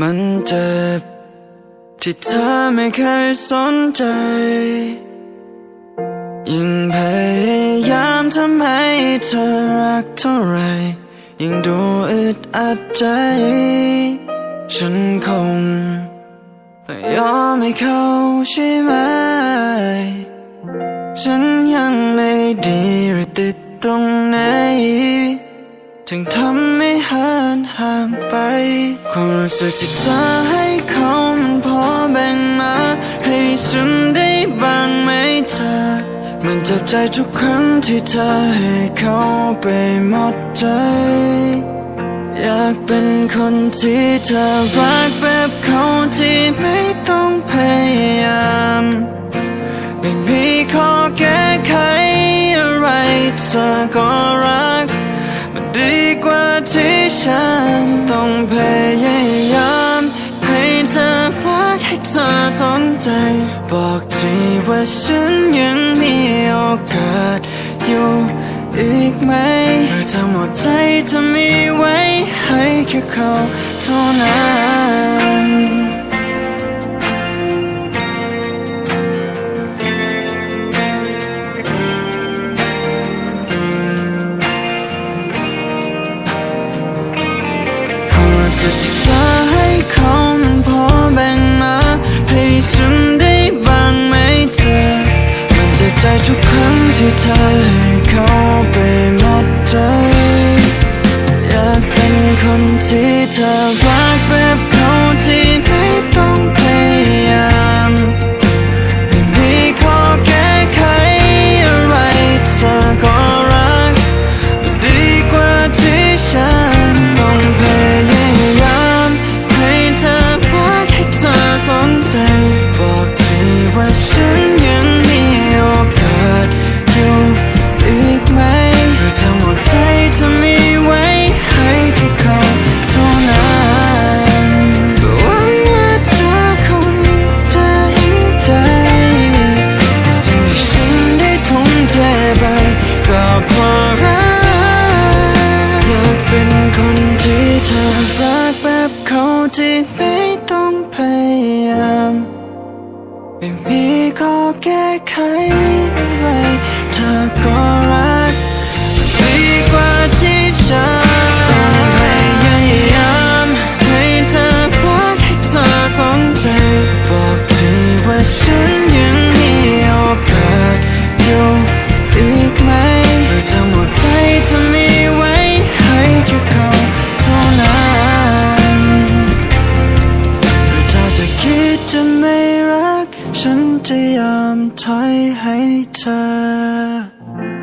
มันเจ็บที่เธอไม่เคยสนใจ ยิ่งพยายามทำให้เธอรักเท่าไร ยิ่งดูอึดอัดใจ ฉันคงต้องยอมให้เขาใช่ไหม ฉันยังไม่ดีหรือติดตรงไหน ถึงทำให้เหินห่างไปความรู้สึกที่เธอให้เขามันพอแบ่งมา ให้ฉันได้บ้างไหมเธอ มันเจ็บใจทุกครั้งที่เธอให้เขาไปหมดใจ อยากเป็นคนที่เธอรักแบบเขาที่ไม่ต้องพยายามไม่มีข้อแก้ไขอะไรเธอก็ บอกทีว่าฉันยังมีโอกาสอยู่อีกไหมหรือทั้งหมดใจจะมีไว้ให้แค่เขาเท่านั้นความรู้สึกที่เธอให้เขา ที่เธอให้เขา ที่ไม่ต้องพยายามไม่มีข้อแก้ไข รักฉันจะยอมถอยให้เธอ